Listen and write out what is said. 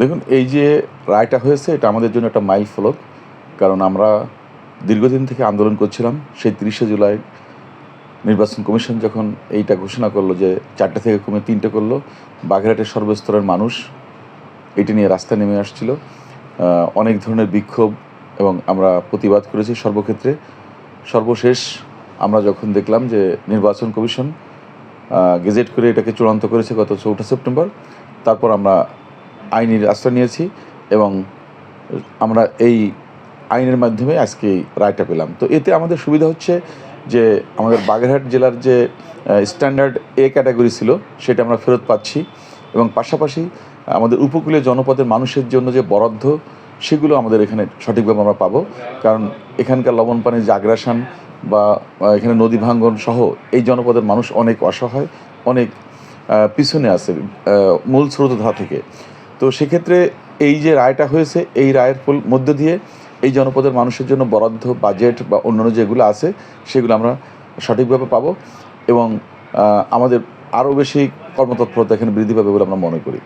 দেখুন, এই যে রায়টা হয়েছে, এটা আমাদের জন্য একটা মাইল ফলক। কারণ আমরা দীর্ঘদিন থেকে আন্দোলন করছিলাম, সেই তিরিশে জুলাই নির্বাচন কমিশন যখন এইটা ঘোষণা করল যে চারটে থেকে কমে তিনটে করল, বাগেরহাটের সর্বস্তরের মানুষ এটি নিয়ে রাস্তায় নেমে আসছিল। অনেক ধরনের বিক্ষোভ এবং আমরা প্রতিবাদ করেছি সর্বক্ষেত্রে। সর্বশেষ আমরা যখন দেখলাম যে নির্বাচন কমিশন গেজেট করে এটাকে চূড়ান্ত করেছে গত চৌঠা সেপ্টেম্বর, তারপর আমরা আইনি আশ্রয় নিয়েছি এবং আমরা এই আইনের মাধ্যমে আজকে রায়টা পেলাম। তো এতে আমাদের সুবিধা হচ্ছে যে আমাদের বাগেরহাট জেলার যে স্ট্যান্ডার্ড এ ক্যাটাগরি ছিল, সেটা আমরা ফেরত পাচ্ছি এবং পাশাপাশি আমাদের উপকূলীয় জনপদের মানুষের জন্য যে বরাদ্দ, সেগুলো আমাদের এখানে সঠিকভাবে আমরা পাবো। কারণ এখানকার লবণ পানির যে আগ্রাসান বা এখানে নদী ভাঙ্গন সহ এই জনপদের মানুষ অনেক অসহায়, অনেক পিছনে আছে মূল স্রোতধারা থেকে। তো সেক্ষেত্রে এই যে রায়টা হয়েছে, এই রায়ের মধ্য দিয়ে এই জনপদের মানুষের জন্য বরাদ্দ বাজেট বা অন্যান্য যেগুলো আছে, সেগুলো আমরা সঠিকভাবে পাবো এবং আমাদের আরও বেশি কর্মতৎপরতা এখানে বৃদ্ধি পাবে বলে আমরা মনে করি।